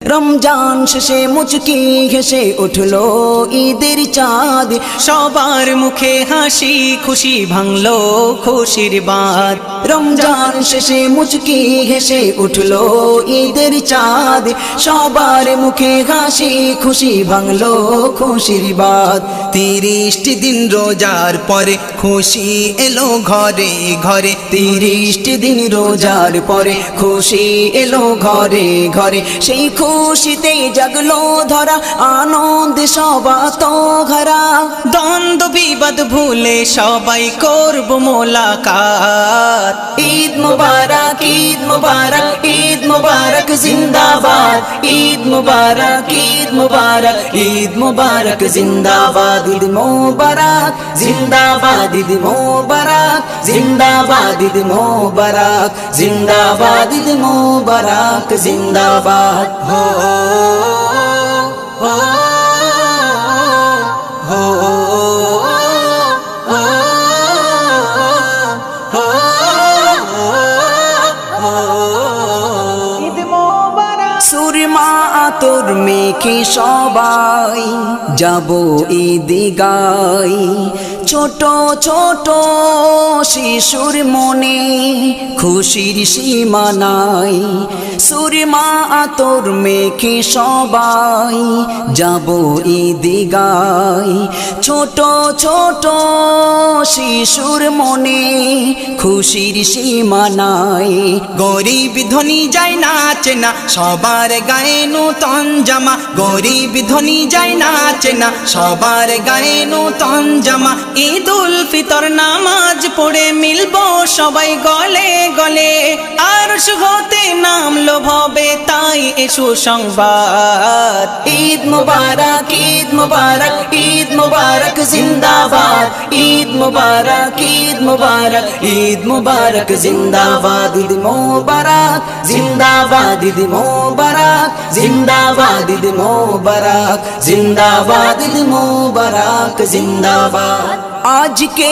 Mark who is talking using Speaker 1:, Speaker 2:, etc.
Speaker 1: রমজান শেষে মুচকি ঘেসে উঠল ঈদের চাঁদ।
Speaker 2: সবার মুখে হাসি, খুশি ভাঙলো খুশির বাদ
Speaker 1: রমজান শেষে মুচকি ঘেসে উঠল ঈদের চাঁদ। সবার মুখে হাসি, খুশি ভাঙলো খুশির বাদ
Speaker 2: তিরিশটি দিন রোজার পরে খুশি এলো ঘরে ঘরে।
Speaker 1: তিরিশটি দিন রোজার পরে খুশি এলো ঘরে ঘরে। সেই খুশিতে জাগলো ধরা আনন্দ সবাত ঘরা
Speaker 2: দ্বন্দ্ব বিবাদ ভুলে সবাই করব মোলাকাত
Speaker 1: ঈদ মুবারক ঈদ মুবারক ঈদ মুবারক জিন্দাবাদ ঈদ মুবারক ঈদ মুবারক ঈদ মুবারক জিন্দাবাদ ঈদ মুবারক জিন্দাবাদ ঈদ মুবারক জিন্দাবাদ ঈদ মুবারক জিন্দাবাদ ঈদ মুবারক জিন্দাবাদ হো হো সুরমা তোর মেখে সবাই যাব দিগাই ছোট ছোট শিশুর মনে খুশির সীমা নাই সুরমা আতর মেখে সবাই যাব ঈদি গাই ছোট ছোট শিশুর মনে খুশির সীমা নাই।
Speaker 2: গরিব ধনী যায় নাচে না, সবার গায়ে নূতন জামা। গরিব ধনী যায় নাচে না, সবার গায়ে নূতন জামা। ঈদ উল ফিতর নামাজ পড়ে মিলবো সবাই গলে গলে। আর হতে নামলো ভবে তাই এসো সংবাদ
Speaker 1: ঈদ মুবারক ঈদ মুবারক ঈদ মুবারক জিন্দাবাদ ঈদ মুবারক ঈদ মুবারক ঈদ মুবারক জিন্দাবাদ ঈদ মুবারক জিন্দাবাদ ঈদ মুবারক জিন্দাবাদ ঈদ মুবারক জিন্দাবাদ ঈদ মুবারক জিন্দাবাদ আজকে